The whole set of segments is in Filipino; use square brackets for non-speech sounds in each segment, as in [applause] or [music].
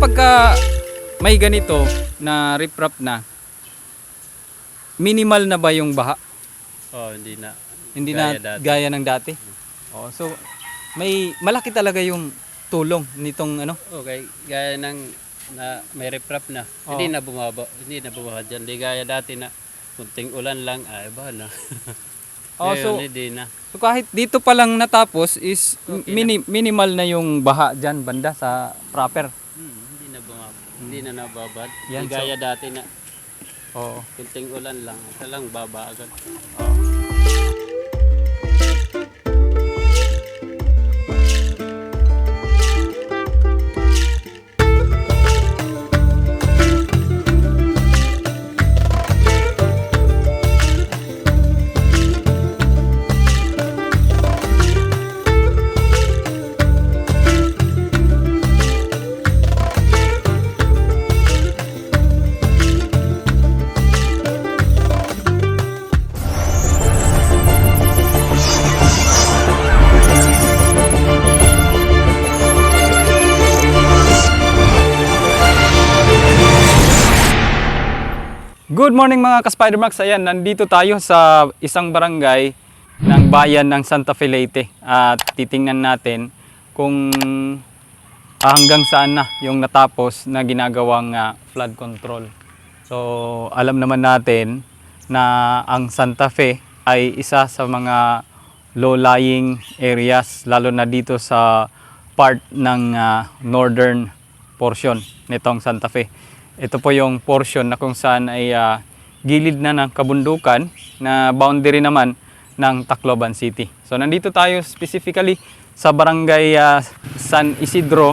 kapag ka may ganito na riprap na, minimal na ba yung baha? Oh, hindi na. Hindi Gaya na dati. gaya ng dati. Oh, so may malaki talaga yung tulong nitong ano. Okay, gaya ng na may reprap na. Oo. Hindi na bumaba. Hindi na bumaba dyan. Hindi gaya dati na kunting ulan lang, ay ba na. [laughs] Oh, Ngayon, so hindi na. So kahit dito pa lang natapos is Okay mini- minimal na yung baha dyan banda sa proper. Hmm, hindi na bumaba. Hindi na nababad. Yan, Hindi gaya dati na Oo. kunting ulan lang. Ito lang baba agad. Good morning mga ka-Spidermax. Ayan, nandito tayo sa isang barangay ng bayan ng Santa Fe Leyte. At titingnan natin kung ah, hanggang saan na yung natapos na ginagawang ah, flood control. So, alam naman natin na ang Santa Fe ay isa sa mga low-lying areas, lalo na dito sa part ng ah, northern portion nitong Santa Fe. Ito po yung portion na kung saan ay ah, gilid na ng kabundukan na boundary naman ng Tacloban City. So nandito tayo specifically sa barangay ah, San Isidro,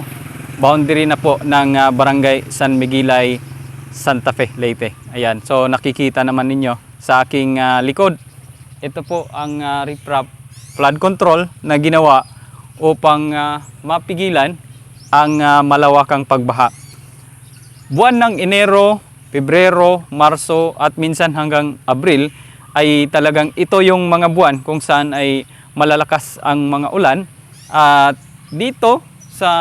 boundary na po ng ah, barangay San Miguelay, Santa Fe, Leyte. Ayan, so nakikita naman ninyo sa aking ah, likod. Ito po ang ah, riprap flood control na ginawa upang ah, mapigilan ang ah, malawakang pagbaha buwan ng Enero, Pebrero, Marso at minsan hanggang Abril ay talagang ito yung mga buwan kung saan ay malalakas ang mga ulan. At dito sa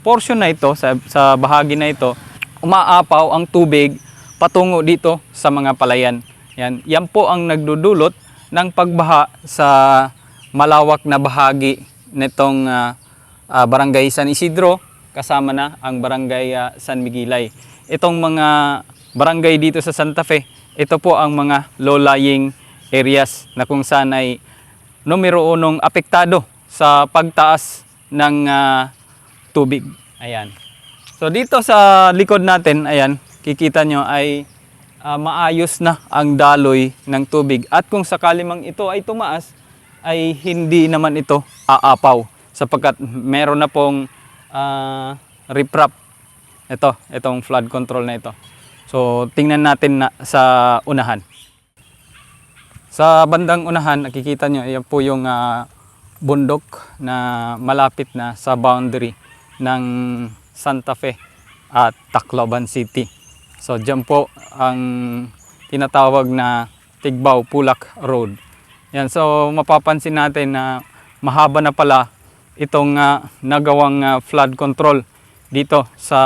portion na ito sa, sa bahagi na ito umaapaw ang tubig patungo dito sa mga palayan. Yan yan po ang nagdudulot ng pagbaha sa malawak na bahagi nitong ah, ah, barangay San Isidro kasama na ang barangay ah, San Miguelay. Itong mga barangay dito sa Santa Fe, ito po ang mga low-lying areas na kung saan ay numero unong apektado sa pagtaas ng ah, tubig. Ayan. So dito sa likod natin, ayan, kikita nyo ay ah, maayos na ang daloy ng tubig. At kung sakali mang ito ay tumaas, ay hindi naman ito aapaw sapagkat meron na pong ah, riprap. Ito, itong flood control na ito. So, tingnan natin na sa unahan. Sa bandang unahan, nakikita nyo, yan po yung ah, bundok na malapit na sa boundary ng Santa Fe at Tacloban City. So, dyan po ang tinatawag na Tigbaw Pulak Road. Yan, so mapapansin natin na mahaba na pala itong ah, nagawang ah, flood control dito sa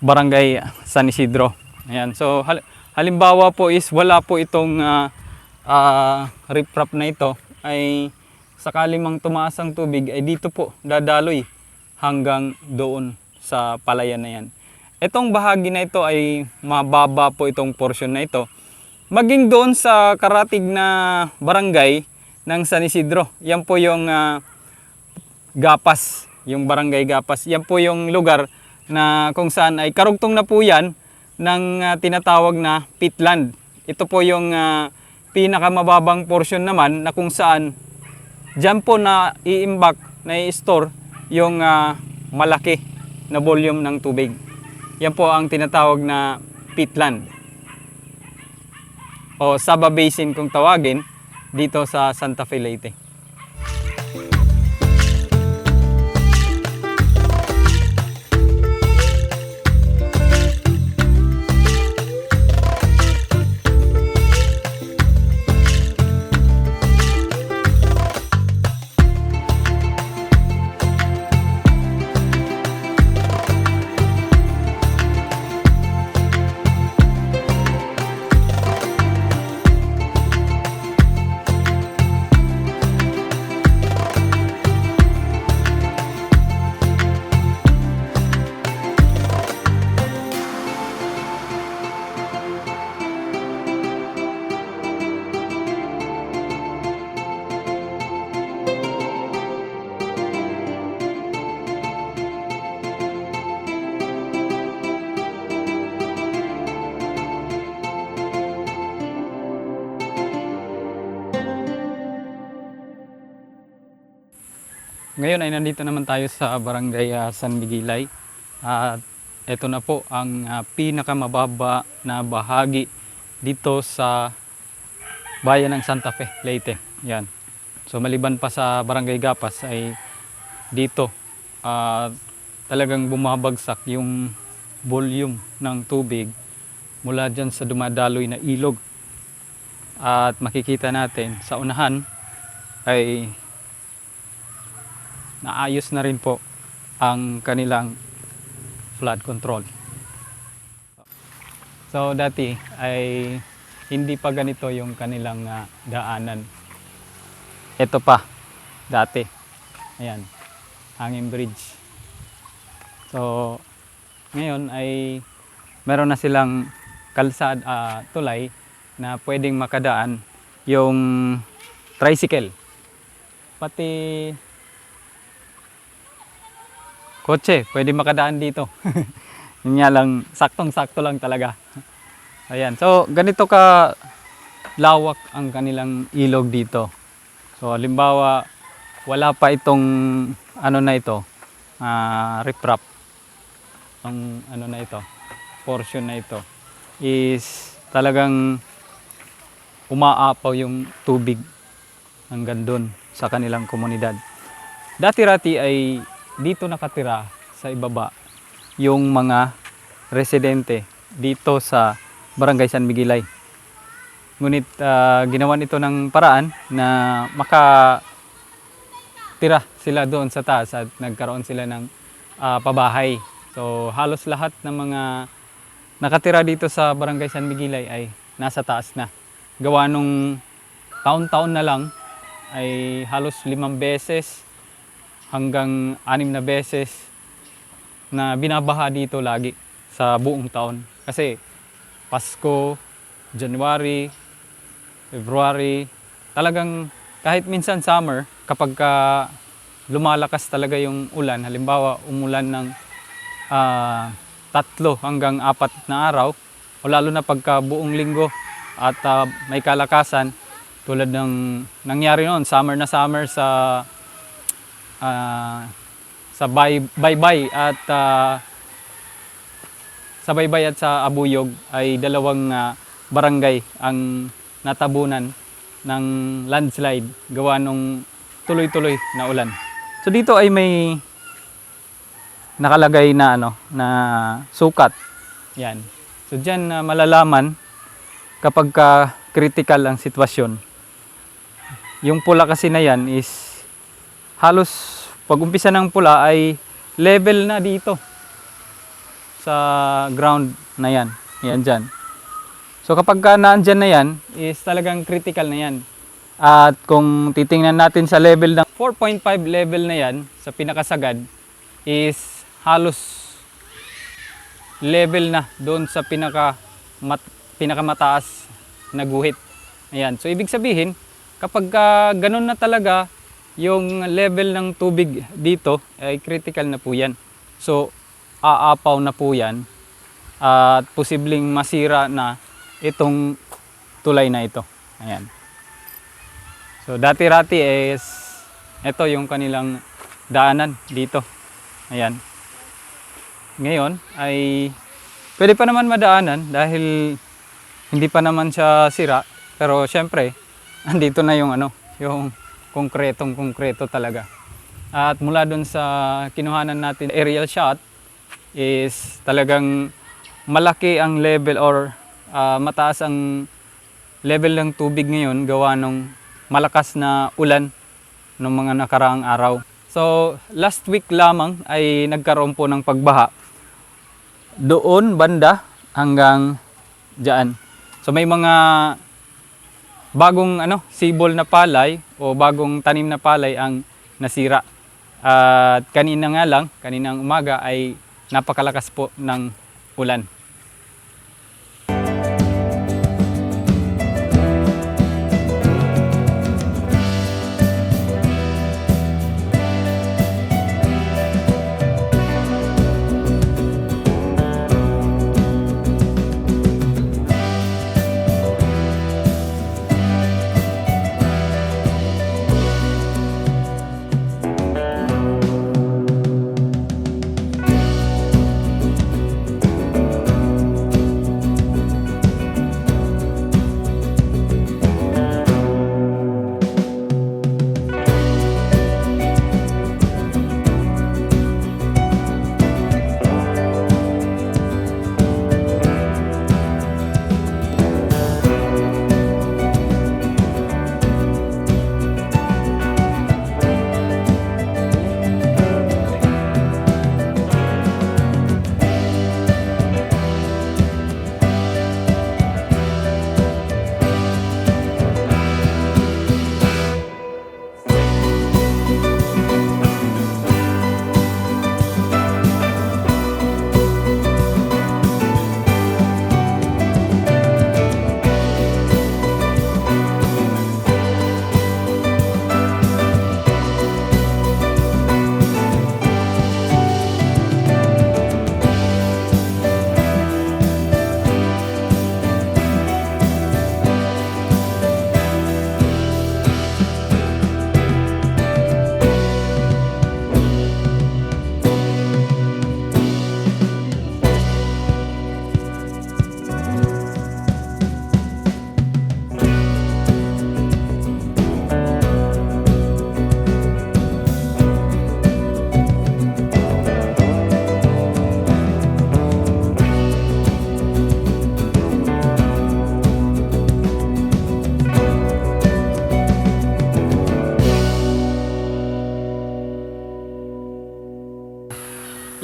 barangay San Isidro. Ayan, so hal- halimbawa po is wala po itong ah, ah, riprap na ito ay sakali mang tumaas ang tubig ay dito po dadaloy hanggang doon sa palayan na yan. Itong bahagi na ito ay mababa po itong portion na ito. Maging doon sa karatig na barangay ng San Isidro. Yan po yung ah, Gapas, yung barangay Gapas. Yan po yung lugar na kung saan ay karugtong na po yan ng ah, tinatawag na pitland. Ito po yung ah, pinakamababang portion naman na kung saan dyan po na iimbak, na i-store yung ah, malaki na volume ng tubig. Yan po ang tinatawag na pitland o Saba Basin kung tawagin dito sa Santa Fe Leyte. Ngayon ay nandito naman tayo sa barangay ah, San Miguelay. At ito na po ang ah, pinakamababa na bahagi dito sa bayan ng Santa Fe, Leyte. Yan. So maliban pa sa barangay Gapas ay dito ah, talagang bumabagsak yung volume ng tubig mula dyan sa dumadaloy na ilog. At makikita natin sa unahan ay naayos na rin po ang kanilang flood control. So dati ay hindi pa ganito yung kanilang ah, daanan. Ito pa dati. Ayan, hanging bridge. So ngayon ay meron na silang kalsad ah, tulay na pwedeng makadaan yung tricycle. Pati kotse, pwede makadaan dito. [laughs] Yun nga lang, saktong-sakto lang talaga. Ayan, so ganito ka lawak ang kanilang ilog dito. So halimbawa, wala pa itong ano na ito, ah riprap. Ang ano na ito, portion na ito is talagang umaapaw yung tubig hanggang doon sa kanilang komunidad. Dati-rati ay dito nakatira sa ibaba yung mga residente dito sa Barangay San Miguelay. Ngunit ah, ginawan ito ng paraan na maka tira sila doon sa taas at nagkaroon sila ng ah, pabahay. So halos lahat ng mga nakatira dito sa Barangay San Miguelay ay nasa taas na. Gawa nung taon-taon na lang ay halos limang beses hanggang anim na beses na binabaha dito lagi sa buong taon. Kasi Pasko, January, February, talagang kahit minsan summer, kapag ka lumalakas talaga yung ulan, halimbawa umulan ng ah, tatlo hanggang apat na araw, o lalo na pagka buong linggo at ah, may kalakasan, tulad ng nangyari noon, summer na summer sa ah, sa Bay Baybay at ah, sa Baybay at sa Abuyog ay dalawang ah, barangay ang natabunan ng landslide gawa nung tuloy-tuloy na ulan. So dito ay may nakalagay na ano na sukat. Yan. So diyan na malalaman kapag ka critical ang sitwasyon. Yung pula kasi na yan is halos pag umpisa ng pula ay level na dito sa ground na yan. Yan dyan. So kapag ka naandyan na yan is talagang critical na yan. At kung titingnan natin sa level ng 4.5 level na yan sa pinakasagad is halos level na doon sa pinaka mat, pinakamataas na guhit. Ayan. So ibig sabihin, kapag ka ganun na talaga yung level ng tubig dito ay critical na po yan. So aapaw na po yan at posibleng masira na itong tulay na ito. Ayan. So dati-rati is ito yung kanilang daanan dito. Ayan. Ngayon ay pwede pa naman madaanan dahil hindi pa naman siya sira. Pero syempre, [laughs] andito na yung ano, yung konkretong konkreto talaga. At mula doon sa kinuhanan natin aerial shot is talagang malaki ang level or ah, mataas ang level ng tubig ngayon gawa ng malakas na ulan ng mga nakaraang araw. So, last week lamang ay nagkaroon po ng pagbaha doon banda hanggang diyan. So may mga bagong ano, sibol na palay o bagong tanim na palay ang nasira. At kanina nga lang, kaninang umaga ay napakalakas po ng ulan.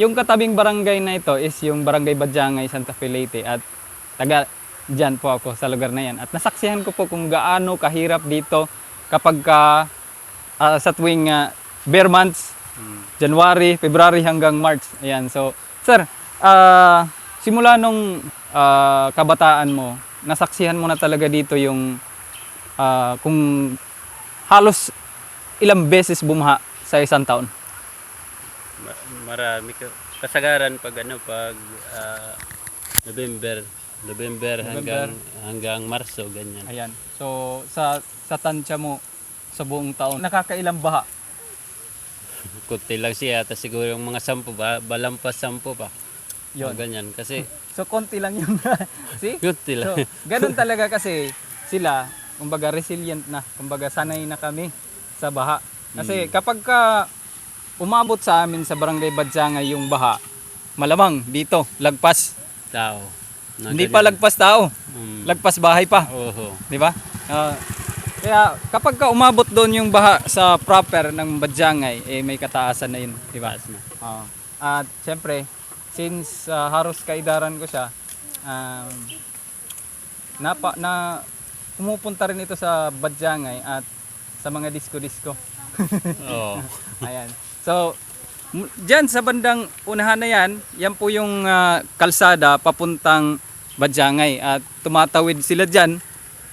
Yung katabing barangay na ito is yung Barangay Badyangay, Santa Fe Leyte at taga dyan po ako sa lugar na yan. At nasaksihan ko po kung gaano kahirap dito kapag ka, ah, sa tuwing ah, bare months, Mm. January, February hanggang March. Ayan, so, sir, ah, simula nung ah, kabataan mo, nasaksihan mo na talaga dito yung ah, kung halos ilang beses bumaha sa isang taon. Ma- marami ka. Kasagaran pag ano, pag ah, November, November hanggang hanggang Marso ganyan. Ayan. So, sa sa tansya mo sa buong taon, nakakailang baha? [laughs] Kunti lang siya, tapos siguro yung mga sampu ba, balampas sampu pa. Yun. Mga ganyan. Kasi, [laughs] So, konti lang yun. [laughs] See? kunti So, lang. ganun talaga kasi sila, kumbaga resilient na, kumbaga sanay na kami sa baha. Kasi kapag ka umabot sa amin sa Barangay Badyangay yung baha, malamang dito, lagpas. Tao. Na Hindi pa lagpas tao, Mm. lagpas bahay pa. Oho. Di ba? Ah, kaya kapag ka umabot doon yung baha sa proper ng Badyangay, eh may kataasan na yun, di ba? Oo. At syempre, since ah, haros kaidaran ko siya, um, napa, na pumupunta rin ito sa Badyangay at sa mga disco-disco. Oo. [laughs] Ayan. So, dyan sa bandang unahan na yan, yan po yung ah, kalsada papuntang Badyangay. At tumatawid sila dyan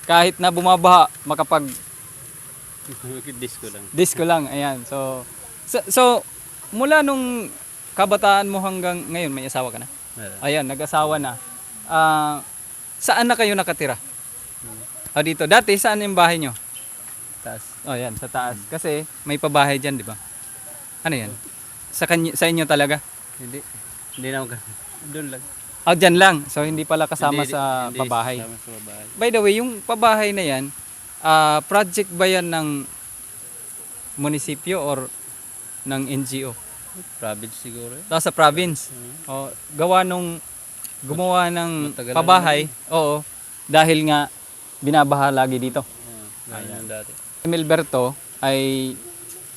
kahit na bumabaha, makapag [laughs] Disco lang. disco lang. Ayan. So, so, so, mula nung kabataan mo hanggang ngayon, may asawa ka na? Meron. Ayan, nag-asawa na. Ah, saan na kayo nakatira? O dito. Dati, saan yung bahay nyo? Taas. Oh, yan, sa taas. Kasi may pabahay dyan, di ba? Ano yan? Sa, kanya, sa inyo talaga? Hindi. Hindi na ako. Doon lang. Oh, dyan lang. So, hindi pala kasama Hindi- sa hindi pabahay. Kasama sa pabahay. By the way, yung pabahay na yan, ah, project ba yan ng munisipyo or ng NGO? Province siguro. eh. Tapos sa province. O, gawa nung gumawa ng Matagal na pabahay. Oo. Dahil nga binabaha lagi dito. Oo. Ganyan yung dati. Milberto ay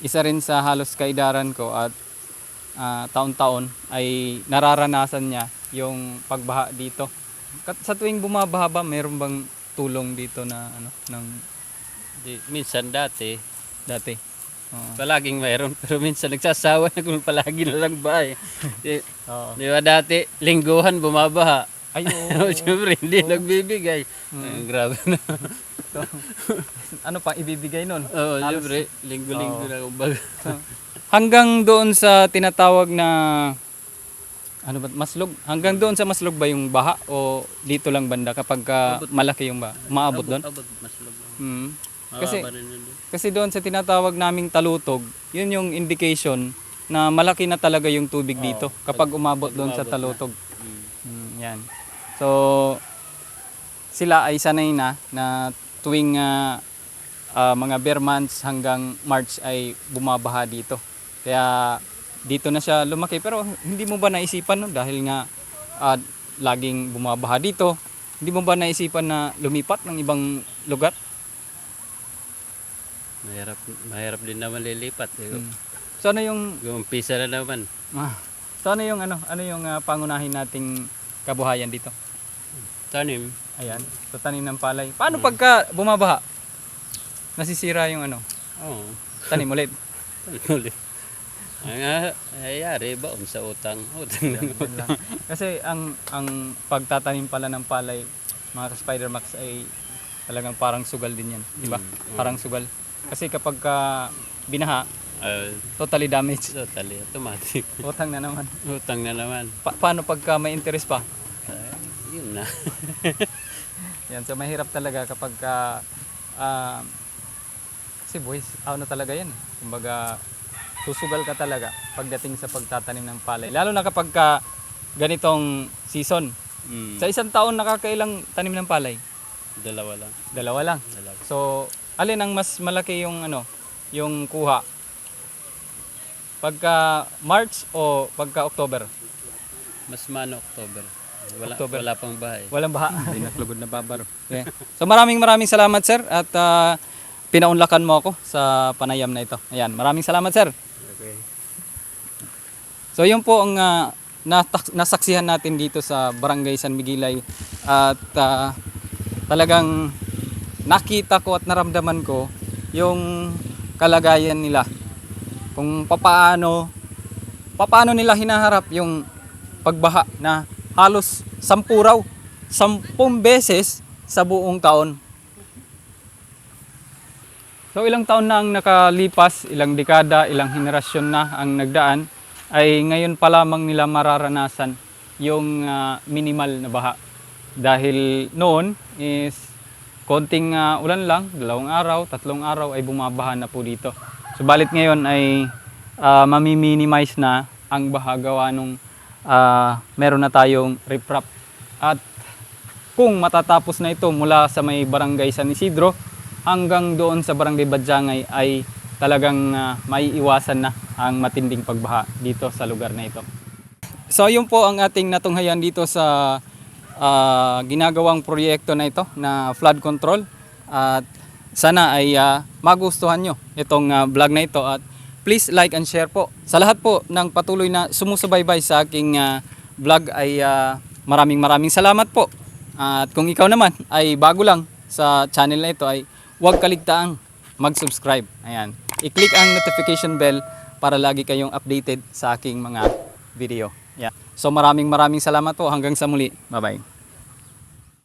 isa rin sa halos kaidaran ko at ah, taon-taon ay nararanasan niya yung pagbaha dito. Sa tuwing bumabaha ba, mayroon bang tulong dito na ano ng Di, minsan dati, dati? Oo. palaging mayroon. [laughs] Pero minsan nagsasawa na kung palagi na lang ba eh. di, Oo. di ba dati, lingguhan bumabaha. Ay, oo. [laughs] Siyempre, hindi nagbibigay. Ay, grabe [laughs] na. So, [laughs] ano pa ibibigay nun? Oo, siyempre, linggo-linggo na kumbaga. [laughs] Hanggang doon sa tinatawag na ano ba maslog? Hanggang doon sa maslog ba yung baha o dito lang banda kapag ka malaki yung baha? Maabot doon? Abot, mas labo. Hmm. Kasi Mababa rin yun doon. kasi doon sa tinatawag naming talutog, yun yung indication na malaki na talaga yung tubig dito kapag umabot doon sa talutog. Mm. Mm, yan. So sila ay sanay na na tuwing ah, ah, mga bare months hanggang March ay bumabaha dito. Kaya dito na siya lumaki pero hindi mo ba naisipan no dahil nga ah, laging bumabaha dito, hindi mo ba naisipan na lumipat ng ibang lugar? Mahirap, mahirap din naman lilipat. Eh. Mm. So ano yung Gumpisa na naman. ah, so ano yung ano ano yung ah, pangunahin nating kabuhayan dito? Tanim. Ayan, sa tanim ng palay. Paano pagka bumabaha? Nasisira yung ano, Oo. tanim ulit. [laughs] Tanim ulit. Ang ah, nangyayari ba sa utang? Utang ng Yun lang. Kasi ang ang pagtatanim pala ng palay, mga ka-Spider Max ay talagang parang sugal din yan, di ba? Parang sugal. Kasi kapag ka binaha, Uh, totally damaged. totally automatic. Utang na naman. Utang na naman. Pa- paano pagka may interest pa? Yun na. [laughs] Yan, so mahirap talaga kapag ka, ah, kasi boys, ano talaga yan. Kumbaga, susugal ka talaga pagdating sa pagtatanim ng palay. Lalo na kapag ka ganitong season. Mm. Sa isang taon nakakailang tanim ng palay? Dalawa lang. Dalawa lang. Dalawa. So, alin ang mas malaki yung ano, yung kuha? Pagka March o pagka October? Mas mano October. Wala, October. wala pang bahay. Walang baha. [laughs] Hindi naklugod na babaro. Okay. So maraming maraming salamat sir at ah, pinaunlakan mo ako sa panayam na ito. Ayan, maraming salamat sir. Okay. So yun po ang ah, natak- nasaksihan natin dito sa Barangay San Miguelay at ah, talagang nakita ko at naramdaman ko yung kalagayan nila. Kung papaano papaano nila hinaharap yung pagbaha na halos sampu raw, sampung beses sa buong taon. So ilang taon na ang nakalipas, ilang dekada, ilang henerasyon na ang nagdaan, ay ngayon pa lamang nila mararanasan yung ah, minimal na baha. Dahil noon is konting ah, ulan lang, dalawang araw, tatlong araw ay bumabaha na po dito. Subalit ngayon ay ah, mami-minimize na ang baha gawa nung ah, meron na tayong riprap. At kung matatapos na ito mula sa may barangay San Isidro hanggang doon sa barangay Badjangay ay talagang uh, maiiwasan na ang matinding pagbaha dito sa lugar na ito. So yun po ang ating natunghayan dito sa ah, ginagawang proyekto na ito na flood control at sana ay ah, magustuhan nyo itong ah, vlog na ito at please like and share po. Sa lahat po ng patuloy na sumusubaybay sa aking ah, vlog ay ah, maraming maraming salamat po. At kung ikaw naman ay bago lang sa channel na ito ay huwag kaligtaang mag-subscribe. Ayan. I-click ang notification bell para lagi kayong updated sa aking mga video. Yeah. So maraming maraming salamat po hanggang sa muli. Bye-bye.